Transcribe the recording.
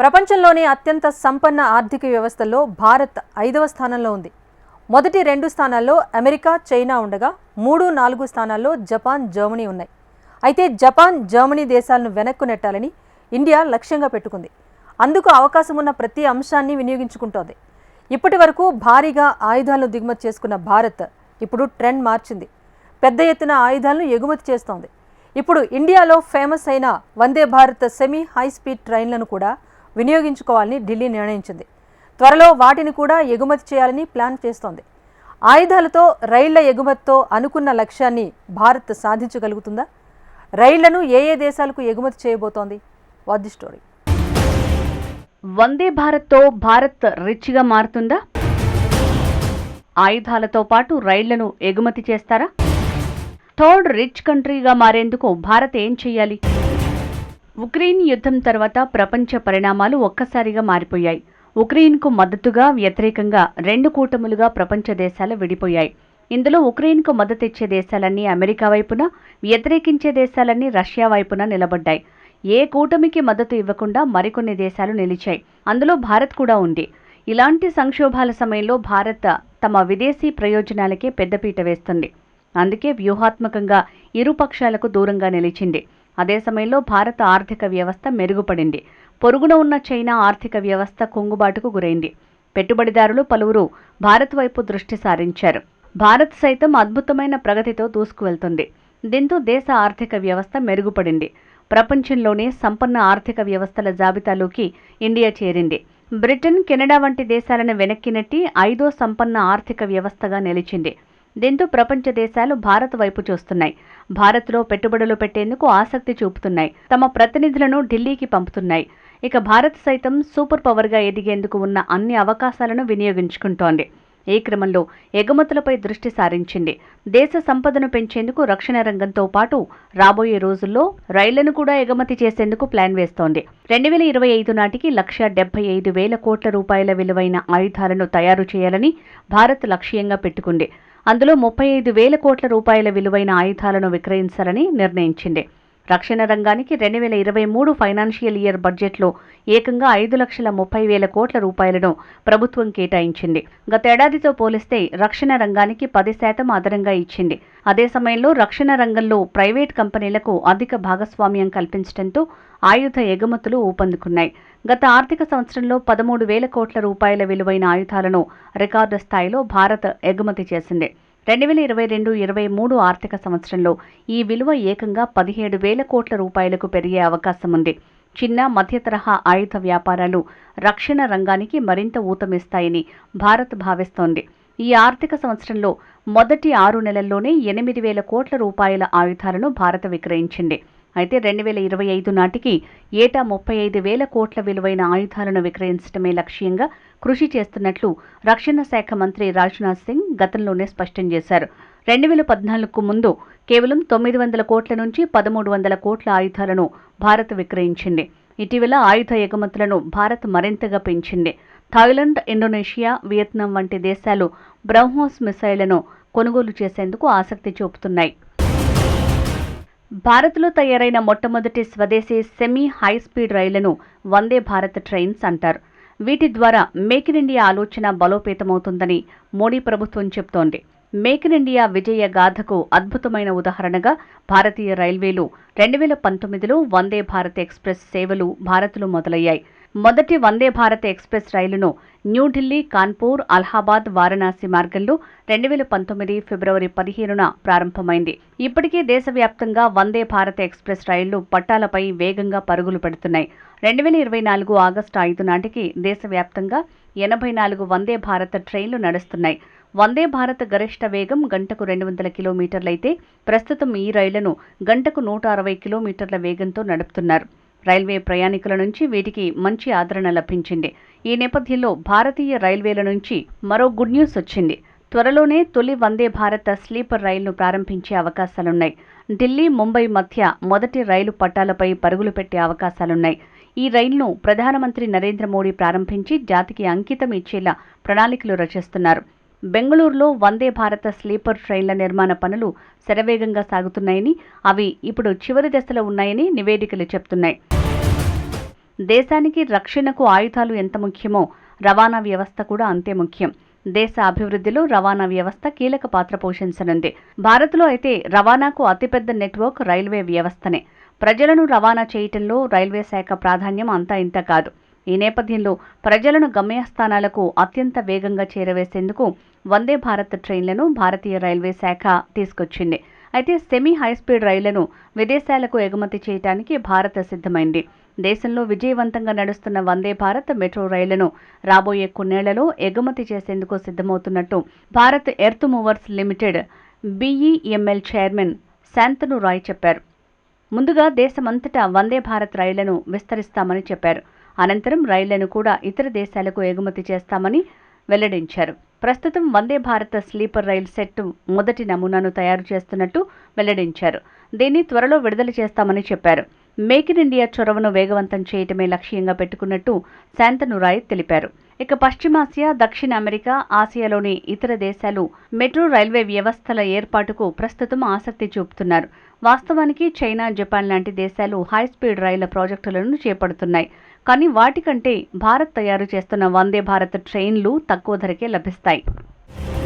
ప్రపంచంలోనే అత్యంత సంపన్న ఆర్థిక వ్యవస్థల్లో భారత్ ఐదవ స్థానంలో ఉంది. మొదటి రెండు స్థానాల్లో అమెరికా చైనా ఉండగా మూడు నాలుగు స్థానాల్లో జపాన్ జర్మనీ ఉన్నాయి. అయితే జపాన్ జర్మనీ దేశాలను వెనక్కు నెట్టాలని ఇండియా లక్ష్యంగా పెట్టుకుంది. అందుకు అవకాశం ఉన్న ప్రతి అంశాన్ని వినియోగించుకుంటోంది. ఇప్పటి వరకు భారీగా ఆయుధాలను దిగుమతి చేసుకున్న భారత్ ఇప్పుడు ట్రెండ్ మార్చింది. పెద్ద ఎత్తున ఆయుధాలను ఎగుమతి చేస్తోంది. ఇప్పుడు ఇండియాలో ఫేమస్ అయిన Vande Bharat semi high speed ట్రైన్లను కూడా వినియోగించుకోవాలని ఢిల్లీ నిర్ణయించింది. త్వరలో వాటిని కూడా ఎగుమతి చేయాలని ప్లాన్ చేస్తోంది. ఆయుధాలతో రైళ్ళ ఎగుమతితో అనుకున్న లక్ష్యాన్ని భారత్ సాధించగలుగుతుందా? రైళ్ళను ఏ ఏ దేశాలకు ఎగుమతి చేయబోతోంది? What the story. వందే భారత్తో భారత్ రిచ్గా మారుతుందా? ఆయుధాలతో పాటు రైళ్ళను ఎగుమతి చేస్తారా? థర్డ్ రిచ్ కంట్రీగా మారేందుకు భారత్ ఏం చేయాలి ఉక్రెయిన్ యుద్ధం తర్వాత ప్రపంచ పరిణామాలు ఒక్కసారిగా మారిపోయాయి. ఉక్రెయిన్కు మద్దతుగా వ్యతిరేకంగా రెండు కూటములుగా ప్రపంచ దేశాలు విడిపోయాయి. ఇందులో ఉక్రెయిన్కు మద్దతిచ్చే దేశాలన్నీ అమెరికా వైపున వ్యతిరేకించే దేశాలన్నీ రష్యా వైపున నిలబడ్డాయి. ఏ కూటమికి మద్దతు ఇవ్వకుండా మరికొన్ని దేశాలు నిలిచాయి. అందులో భారత్ కూడా ఉంది. ఇలాంటి సంక్షోభాల సమయంలో భారత్ తమ విదేశీ ప్రయోజనాలకే పెద్దపీట వేస్తుంది. అందుకే వ్యూహాత్మకంగా ఇరు పక్షాలకు దూరంగా నిలిచింది. అదే సమయంలో భారత ఆర్థిక వ్యవస్థ మెరుగుపడింది. పొరుగున ఉన్న చైనా ఆర్థిక వ్యవస్థ కుంగుబాటుకు గురైంది. పెట్టుబడిదారులు పలువురు భారత్ వైపు దృష్టి సారించారు. భారత్ సైతం అద్భుతమైన ప్రగతితో దూసుకువెళ్తుంది. దీంతో దేశ ఆర్థిక వ్యవస్థ మెరుగుపడింది. ప్రపంచంలోనే సంపన్న ఆర్థిక వ్యవస్థల జాబితాలోకి ఇండియా చేరింది. బ్రిటన్ కెనడా వంటి దేశాలను వెనక్కి నెట్టి ఐదో సంపన్న ఆర్థిక వ్యవస్థగా నిలిచింది. దీంతో ప్రపంచ దేశాలు భారత్ వైపు చూస్తున్నాయి. భారత్లో పెట్టుబడులు పెట్టేందుకు ఆసక్తి చూపుతున్నాయి. తమ ప్రతినిధులను ఢిల్లీకి పంపుతున్నాయి. ఇక భారత్ సైతం సూపర్ పవర్గా ఎదిగేందుకు ఉన్న అన్ని అవకాశాలను వినియోగించుకుంటోంది. ఈ క్రమంలో ఎగుమతులపై దృష్టి సారించింది. దేశ సంపదను పెంచేందుకు రక్షణ రంగంతో పాటు రాబోయే రోజుల్లో రైళ్ళను కూడా ఎగుమతి చేసేందుకు ప్లాన్ వేస్తోంది. రెండు వేల ఇరవై ఐదు నాటికి లక్ష డెబ్బై ఐదు వేల కోట్ల రూపాయల విలువైన ఆయుధాలను తయారు చేయాలని భారత్ లక్ష్యంగా పెట్టుకుంది. అందులో ముప్పై ఐదు వేల కోట్ల రూపాయల విలువైన ఆయుధాలను విక్రయించాలని నిర్ణయించింది. రక్షణ రంగానికి రెండు వేల ఇరవై మూడు ఫైనాన్షియల్ ఇయర్ బడ్జెట్లో ఏకంగా ఐదు లక్షల ముప్పై వేల కోట్ల రూపాయలను ప్రభుత్వం కేటాయించింది. గతేడాదితో పోలిస్తే రక్షణ రంగానికి పది శాతం అదనంగా ఇచ్చింది. అదే సమయంలో రక్షణ రంగంలో ప్రైవేట్ కంపెనీలకు అధిక భాగస్వామ్యం కల్పించడంతో ఆయుధ ఎగుమతులు ఊపందుకున్నాయి. గత ఆర్థిక సంవత్సరంలో పదమూడు వేల కోట్ల రూపాయల విలువైన ఆయుధాలను రికార్డు స్థాయిలో భారత్ ఎగుమతి చేసింది. రెండు వేల ఇరవై రెండు ఇరవై మూడు ఆర్థిక సంవత్సరంలో ఈ విలువ ఏకంగా పదిహేడు వేల కోట్ల రూపాయలకు పెరిగే అవకాశం ఉంది. చిన్న మధ్య తరహా ఆయుధ వ్యాపారాలు రక్షణ రంగానికి మరింత ఊతమిస్తాయని భారత్ భావిస్తోంది. ఈ ఆర్థిక సంవత్సరంలో మొదటి ఆరు నెలల్లోనే ఎనిమిది వేల కోట్ల రూపాయల ఆయుధాలను భారత్ విక్రయించింది. అయితే రెండు వేల ఇరవై ఐదు నాటికి ఏటా ముప్పై ఐదు వేల కోట్ల విలువైన ఆయుధాలను విక్రయించడమే లక్ష్యంగా కృషి చేస్తున్నట్లు రక్షణ శాఖ మంత్రి రాజ్నాథ్ సింగ్ గతంలోనే స్పష్టం చేశారు. రెండు వేల పద్నాలుగుకు ముందు కేవలం తొమ్మిది వందల కోట్ల నుంచి పదమూడు వందల కోట్ల ఆయుధాలను భారత్ విక్రయించింది. ఇటీవల ఆయుధ ఎగుమతులను భారత్ మరింతగా పెంచింది. థాయిలాండ్ ఇండోనేషియా వియత్నాం వంటి దేశాలు బ్రహ్మోస్ మిసైళ్ళను కొనుగోలు చేసేందుకు ఆసక్తి చూపుతున్నాయి. భారత్లో తయారైన మొట్టమొదటి స్వదేశీ సెమీ హై స్పీడ్ రైళ్ళను వందే భారత్ ట్రైన్స్ అంటారు. వీటి ద్వారా మేక్ ఇన్ ఇండియా ఆలోచన బలోపేతమవుతుందని మోడీ ప్రభుత్వం చెబుతోంది మేక్ ఇన్ ఇండియా విజయ గాథకు అద్భుతమైన ఉదాహరణగా భారతీయ రైల్వేలు రెండు వేల పంతొమ్మిదిలో వందే భారత్ ఎక్స్ప్రెస్ సేవలు భారత్లో మొదలయ్యాయి. మొదటి వందే భారత్ ఎక్స్ప్రెస్ రైలును న్యూఢిల్లీ కాన్పూర్ అలహాబాద్ వారణాసి మార్గంలో రెండు వేల పంతొమ్మిది ఫిబ్రవరి పదిహేనున ప్రారంభమైంది. ఇప్పటికే దేశవ్యాప్తంగా వందే భారత్ ఎక్స్ప్రెస్ రైళ్ళు పట్టాలపై వేగంగా పరుగులు పెడుతున్నాయి. రెండు వేల ఇరవై నాలుగు ఆగస్టు ఐదు నాటికి దేశవ్యాప్తంగా ఎనభై నాలుగు వందే భారత్ ట్రైన్లు నడుస్తున్నాయి. వందే భారత్ గరిష్ట వేగం గంటకు రెండు వందల కిలోమీటర్లైతే ప్రస్తుతం ఈ రైళ్ళను గంటకు నూట అరవై కిలోమీటర్ల వేగంతో నడుపుతున్నారు. రైల్వే ప్రయాణికుల నుంచి వీటికి మంచి ఆదరణ లభించింది. ఈ నేపథ్యంలో భారతీయ రైల్వేల నుంచి మరో గుడ్ న్యూస్ వచ్చింది. త్వరలోనే తొలి వందే భారత స్లీపర్ రైలును ప్రారంభించే అవకాశాలున్నాయి. ఢిల్లీ ముంబై మధ్య మొదటి రైలు పట్టాలపై పరుగులు పెట్టే అవకాశాలున్నాయి. ఈ రైలును ప్రధానమంత్రి నరేంద్ర మోడీ ప్రారంభించి జాతికి అంకితం ఇచ్చేలా ప్రణాళికలు రచిస్తున్నారు. బెంగళూరులో వందే భారత స్లీపర్ ట్రైన్ల నిర్మాణ పనులు శరవేగంగా సాగుతున్నాయని అవి ఇప్పుడు చివరి దశలో ఉన్నాయని నివేదికలు చెప్తున్నాయి. దేశానికి రక్షణకు ఆయుధాలు ఎంత ముఖ్యమో రవాణా వ్యవస్థ కూడా అంతే ముఖ్యం. దేశ అభివృద్ధిలో రవాణా వ్యవస్థ కీలక పాత్ర పోషించనుంది. భారత్లో అయితే రవాణాకు అతిపెద్ద నెట్వర్క్ రైల్వే వ్యవస్థనే. ప్రజలను రవాణా చేయటంలో రైల్వే శాఖ ప్రాధాన్యం అంతా ఇంత కాదు. ఈ నేపథ్యంలో ప్రజలను గమ్యస్థానాలకు అత్యంత వేగంగా చేరవేసేందుకు వందే భారత్ ట్రైన్లను భారతీయ రైల్వే శాఖ తీసుకొచ్చింది. అయితే సెమీ హైస్పీడ్ రైళ్ళను విదేశాలకు ఎగుమతి చేయడానికి భారత్ సిద్ధమైంది. దేశంలో విజయవంతంగా నడుస్తున్న వందే భారత్ మెట్రో రైళ్ళను రాబోయే కొన్నేళ్ళలో ఎగుమతి చేసేందుకు సిద్ధమవుతున్నట్టు Bharat earth movers limited BEML chairman Shantanu Roy చెప్పారు. ముందుగా దేశమంతటా వందే భారత్ రైళ్ళను విస్తరిస్తామని చెప్పారు. అనంతరం రైళ్ళను కూడా ఇతర దేశాలకు ఎగుమతి చేస్తామని వెల్లడించారు. ప్రస్తుతం Vande Bharat sleeper rail set మొదటి నమూనాను తయారు చేస్తున్నట్టు వెల్లడించారు. దీన్ని త్వరలో విడుదల చేస్తామని చెప్పారు. మేక్ ఇన్ ఇండియా చొరవను వేగవంతం చేయటమే లక్ష్యంగా పెట్టుకున్నట్టు శాంతను రాయ్ తెలిపారు. ఇక పశ్చిమాసియా దక్షిణ అమెరికా ఆసియాలోని ఇతర దేశాలు మెట్రో రైల్వే వ్యవస్థల ఏర్పాటుకు ప్రస్తుతం ఆసక్తి చూపుతున్నారు. వాస్తవానికి చైనా జపాన్ లాంటి దేశాలు హై స్పీడ్ రైళ్ళ ప్రాజెక్టులను చేపడుతున్నాయి. కానీ వాటికంటే భారత్ తయారు చేస్తున్న వందే భారత్ ట్రైన్లు తక్కువ ధరకే లభిస్తాయి.